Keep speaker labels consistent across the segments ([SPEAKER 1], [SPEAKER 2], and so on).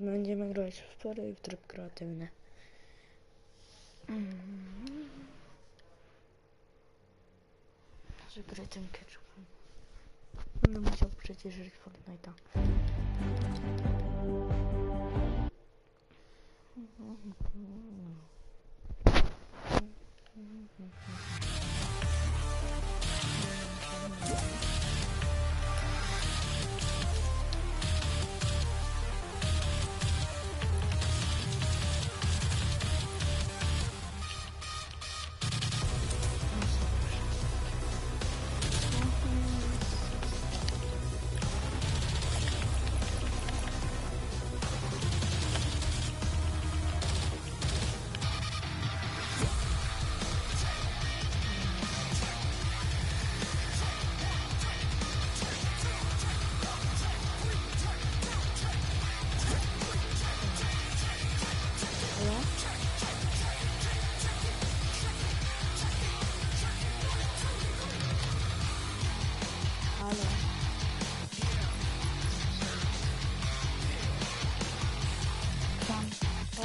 [SPEAKER 1] Będziemy grać w pory i w tryb kreatywny. Może grę tym ketchupem. Będę musiał przecież żyć Fortnite'a. Halo?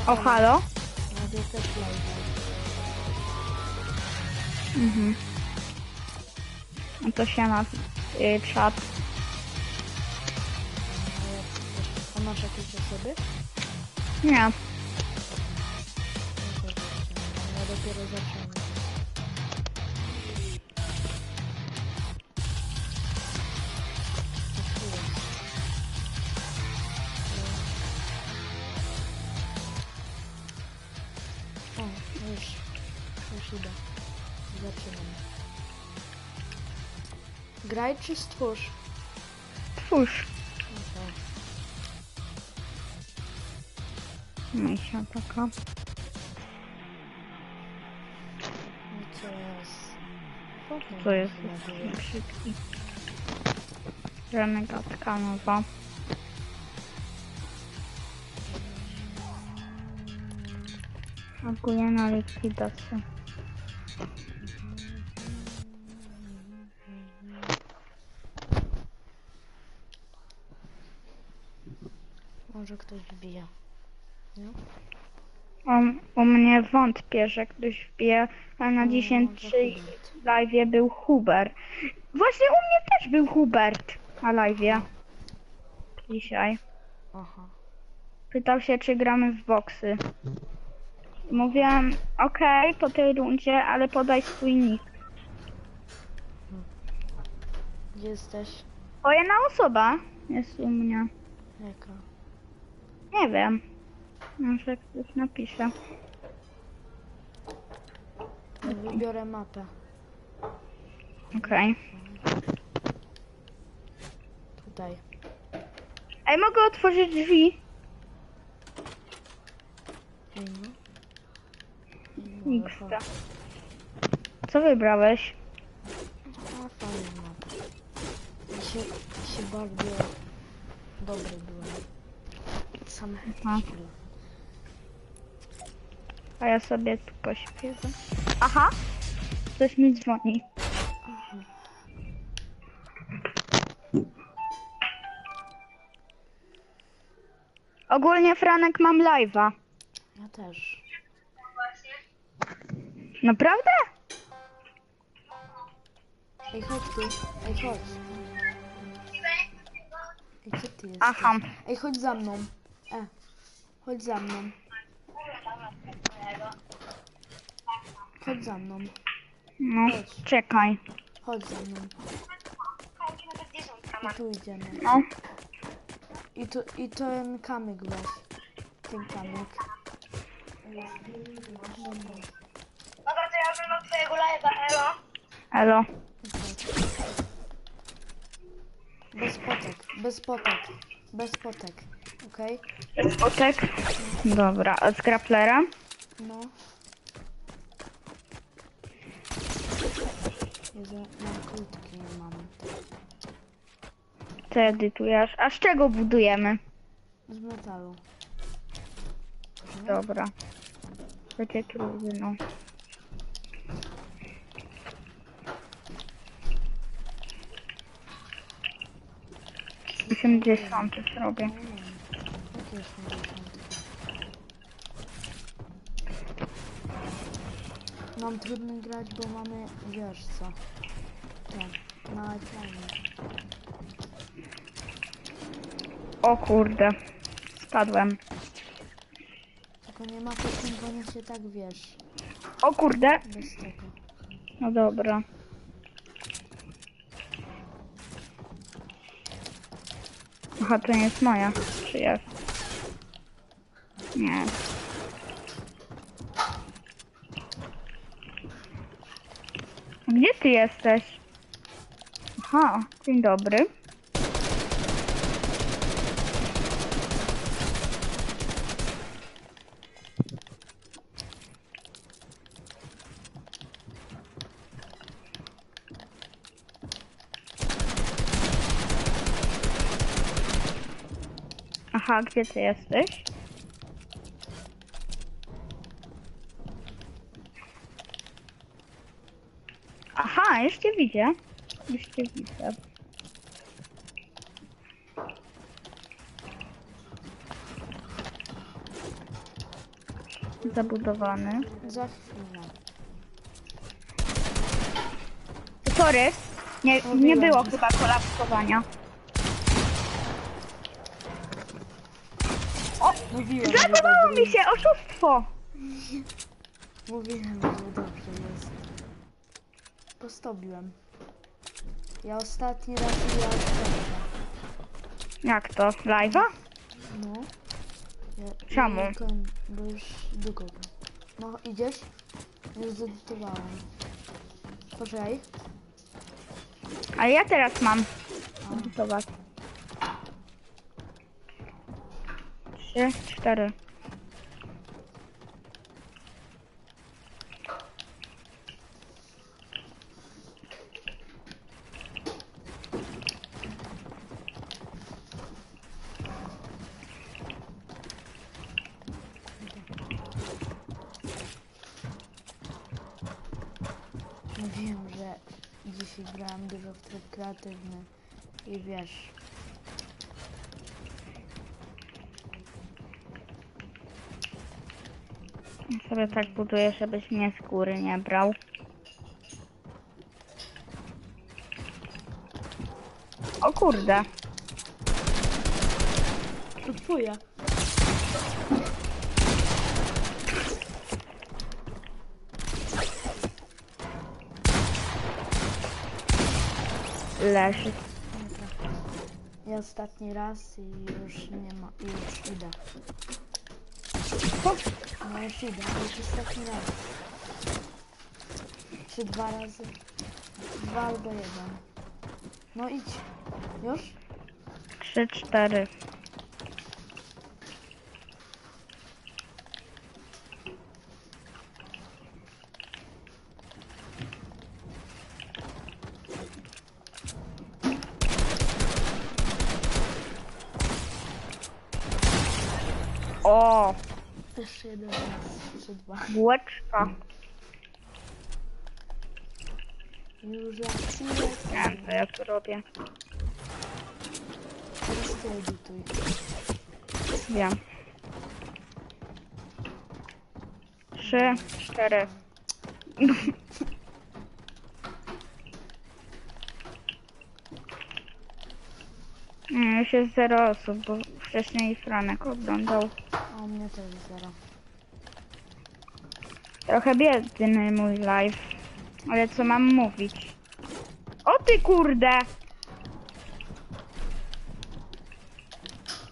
[SPEAKER 2] O, halo?
[SPEAKER 1] Radio też live.
[SPEAKER 2] Mhm. No to się na y, czat.
[SPEAKER 1] A masz jakieś osoby?
[SPEAKER 2] Nie.
[SPEAKER 1] Graj czy stwórz?
[SPEAKER 2] Twórz.
[SPEAKER 1] Okej.
[SPEAKER 2] Misia taka.
[SPEAKER 1] I co jest? Fortnite
[SPEAKER 2] Co jest
[SPEAKER 1] się.
[SPEAKER 2] brzydki. Renegatka nowa. Aguje na likwidację.
[SPEAKER 1] Może ktoś wbija. Nie?
[SPEAKER 2] U, u mnie wątpię, że ktoś wbije, ale na
[SPEAKER 1] Hubert.
[SPEAKER 2] live był Hubert. Właśnie u mnie też był Hubert na live. Dzisiaj.
[SPEAKER 1] Aha.
[SPEAKER 2] Pytał się, czy gramy w boksy. Mówiłam, okej, po tej rundzie, ale podaj swój nick.
[SPEAKER 1] Gdzie jesteś?
[SPEAKER 2] O, jedna osoba jest u mnie.
[SPEAKER 1] Jaka?
[SPEAKER 2] Nie wiem. Może ktoś napisze.
[SPEAKER 1] Ja wybiorę mapę.
[SPEAKER 2] Okej.
[SPEAKER 1] Tutaj.
[SPEAKER 2] Ej, mogę otworzyć drzwi?
[SPEAKER 1] Ej, no.
[SPEAKER 2] Nikt. Co wybrałeś?
[SPEAKER 1] A, fajna mapa. Ja się, się bardzo dobry byłem. Same
[SPEAKER 2] Aha. A ja sobie tu pośpiewam. Aha! Ktoś mi dzwoni. Ogólnie Franek mam live'a.
[SPEAKER 1] Ja też.
[SPEAKER 2] Naprawdę?
[SPEAKER 1] Ej, chodź tu. Ej, chodź. Ej, gdzie ty jesteś?
[SPEAKER 2] Aha.
[SPEAKER 1] Ej, chodź za mną. E, chodź za mną. Chodź za mną.
[SPEAKER 2] No, czekaj.
[SPEAKER 1] Chodź za mną. I tu idziemy.
[SPEAKER 2] No.
[SPEAKER 1] I tu, i ten kamyk weź. Ten kamyk.
[SPEAKER 3] Dobra, to ja oglądam twojego live'a, elo.
[SPEAKER 2] Elo.
[SPEAKER 1] Bez potek, bez potek, bez potek. Okej?
[SPEAKER 2] Oczek. Dobra, a z graplera?
[SPEAKER 1] No. Jezu, na krótki nie mam.
[SPEAKER 2] Co edytujesz? A z czego budujemy?
[SPEAKER 1] Z metalu.
[SPEAKER 2] Dobra. Takie trudne, no. 80 zrobię.
[SPEAKER 1] Okej. też nie wiem. Mam trudno grać, bo mamy, wiesz co, na ekranie.
[SPEAKER 2] O kurde. Spadłem.
[SPEAKER 1] Tylko nie ma podciągania się tak, wiesz,
[SPEAKER 2] O kurde.
[SPEAKER 1] bez tego.
[SPEAKER 2] No dobra. Aha, to nie jest moja. Czy jest? Nie. Gdzie ty jesteś? Aha, dzień dobry. Aha, gdzie ty jesteś? Aha, już cię widzę. Już cię widzę. Zabudowany.
[SPEAKER 1] Za chwilę.
[SPEAKER 2] Sorry, nie, nie
[SPEAKER 1] Mówiłem.
[SPEAKER 2] było chyba kolapsowania.
[SPEAKER 1] Mówiłem, że
[SPEAKER 2] Zabudowało mi się, oszustwo!
[SPEAKER 1] Mówiłem, że dobrze jest. Postobiłem. Ja ostatni raz ja
[SPEAKER 2] Jak to? Live'a?
[SPEAKER 1] No. Ja,
[SPEAKER 2] Czemu?
[SPEAKER 1] ja koń- Bo już długo. No, idziesz? Już zedytowałem. Poczekaj.
[SPEAKER 2] Ale ja teraz mam. Zobacz. Trzy, cztery.
[SPEAKER 1] Mówiłem, że dzisiaj grałem dużo w tryb kreatywny. I wiesz.
[SPEAKER 2] Ja sobie tak buduję, żebyś mnie z góry nie brał. O kurde.
[SPEAKER 1] To twoja.
[SPEAKER 2] Leży.
[SPEAKER 1] Ja ostatni raz i już nie ma. i Już idę. No już idę. Już ostatni raz. Czy dwa razy? Dwa albo jeden. No idź. Już?
[SPEAKER 2] Trzy, cztery. O,
[SPEAKER 1] Jeszcze jeden raz. Czy dwa.
[SPEAKER 2] bułeczka.
[SPEAKER 1] Już.
[SPEAKER 2] Nie wiem, co ja tu robię.
[SPEAKER 1] Teraz ty edytuj.
[SPEAKER 2] Wiem. Trzy, cztery. Nie, Już jest zero osób, bo wcześniej Franek oglądał.
[SPEAKER 1] A u mnie też zero.
[SPEAKER 2] Trochę biedny mój live. Ale co mam mówić? O ty kurde!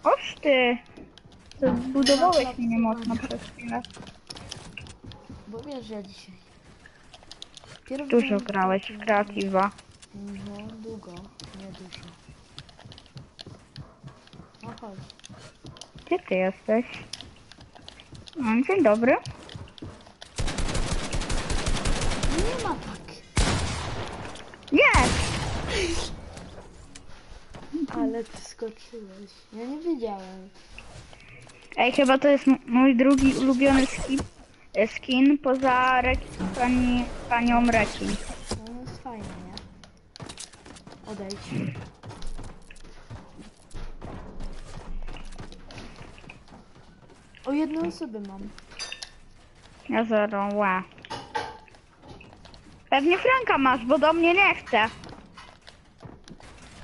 [SPEAKER 2] Oż ty! To zbudowałeś mnie mocno przez chwilę.
[SPEAKER 1] Bo wiesz, ja dzisiaj. Pierw
[SPEAKER 2] Dużo grałeś w kreatywa.
[SPEAKER 1] No, długo, nie dużo. No chodź.
[SPEAKER 2] Gdzie ty jesteś? Mm, Dzień dobry.
[SPEAKER 1] Nie ma tak.
[SPEAKER 2] Jest!
[SPEAKER 1] Ale ty skoczyłeś. Ja nie wiedziałem.
[SPEAKER 2] Ej, chyba to jest m- mój drugi ulubiony skin, e, skin poza reki, pani, panią Rekin.
[SPEAKER 1] No jest fajnie, nie? Odejdź. O jedną osobę mam.
[SPEAKER 2] Ja zero, łe. Pewnie Franka masz, bo do mnie nie chce.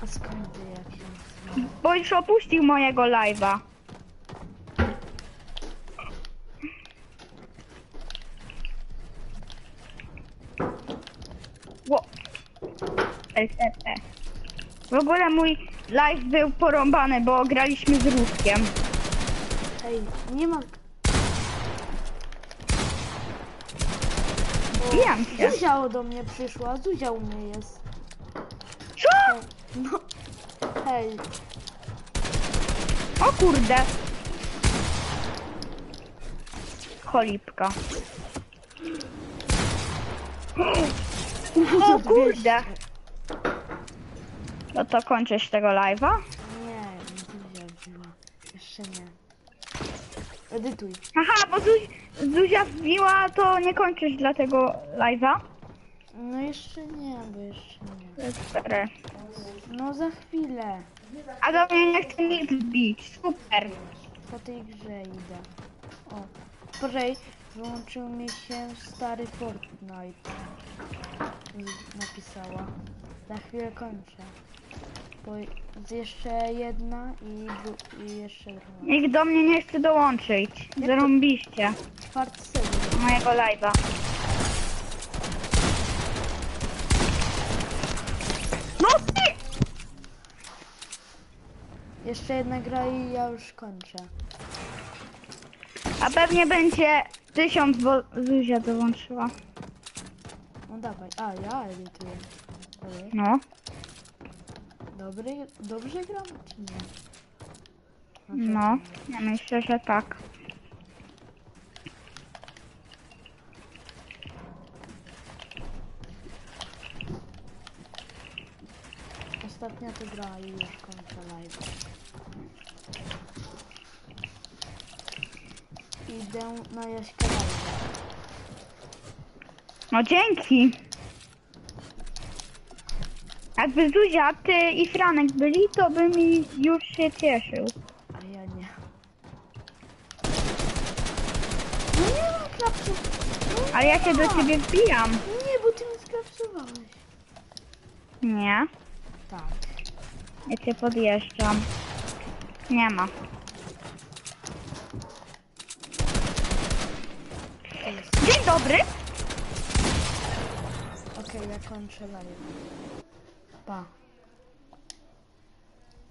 [SPEAKER 1] A skąd ty jak się nazywa?
[SPEAKER 2] Bo już opuścił mojego live'a. Ło. LTP. W ogóle mój live był porąbany, bo graliśmy z Ruskiem.
[SPEAKER 1] Ej, nie ma...
[SPEAKER 2] Bijam się.
[SPEAKER 1] Zuzia do mnie przyszła, Zuzia u mnie jest.
[SPEAKER 2] Co?
[SPEAKER 1] No. Hej,
[SPEAKER 2] O kurde. Cholipka. O kurde. No to kończysz tego live'a?
[SPEAKER 1] nie, Zuzia wzięła. Jeszcze nie. Edytuj.
[SPEAKER 2] Aha, bo Zuzi, Zuzia wbiła, to nie kończysz dla tego live'a?
[SPEAKER 1] No jeszcze nie, bo jeszcze nie.
[SPEAKER 2] Cztery.
[SPEAKER 1] No za chwilę.
[SPEAKER 2] A do mnie nie chce nic wbić. Super.
[SPEAKER 1] Po tej grze idę. O, poczekaj, wyłączył mi się stary Fortnite. Napisała. Za chwilę kończę. Bo jest jeszcze jedna i, dru- i jeszcze druga.
[SPEAKER 2] Nikt do mnie nie chce dołączyć. Zarąbiście.
[SPEAKER 1] Czwarty sezon.
[SPEAKER 2] Mojego live'a. No ty!
[SPEAKER 1] Jeszcze jedna gra i ja już kończę.
[SPEAKER 2] A pewnie będzie tysiąc, bo Zuzia dołączyła.
[SPEAKER 1] No dawaj. A, ja edytuję. Ojej.
[SPEAKER 2] No.
[SPEAKER 1] Dobry, dobrze gram, czy nie?
[SPEAKER 2] No, ja myślę, że tak.
[SPEAKER 1] Ostatnia to gra i już kończę live. Idę na Jaśka live.
[SPEAKER 2] No dzięki. Jakby Zuzia, ty i Franek byli, to bym mi już się cieszył.
[SPEAKER 1] A ja nie. No nie. No
[SPEAKER 2] Ale ja się do ciebie wbijam.
[SPEAKER 1] Nie, bo ty mi sklapsowałeś.
[SPEAKER 2] Nie,
[SPEAKER 1] Tak.
[SPEAKER 2] ja cię podjeżdżam. Nie ma. Dzień dobry.
[SPEAKER 1] Okej, ja kończę live. 放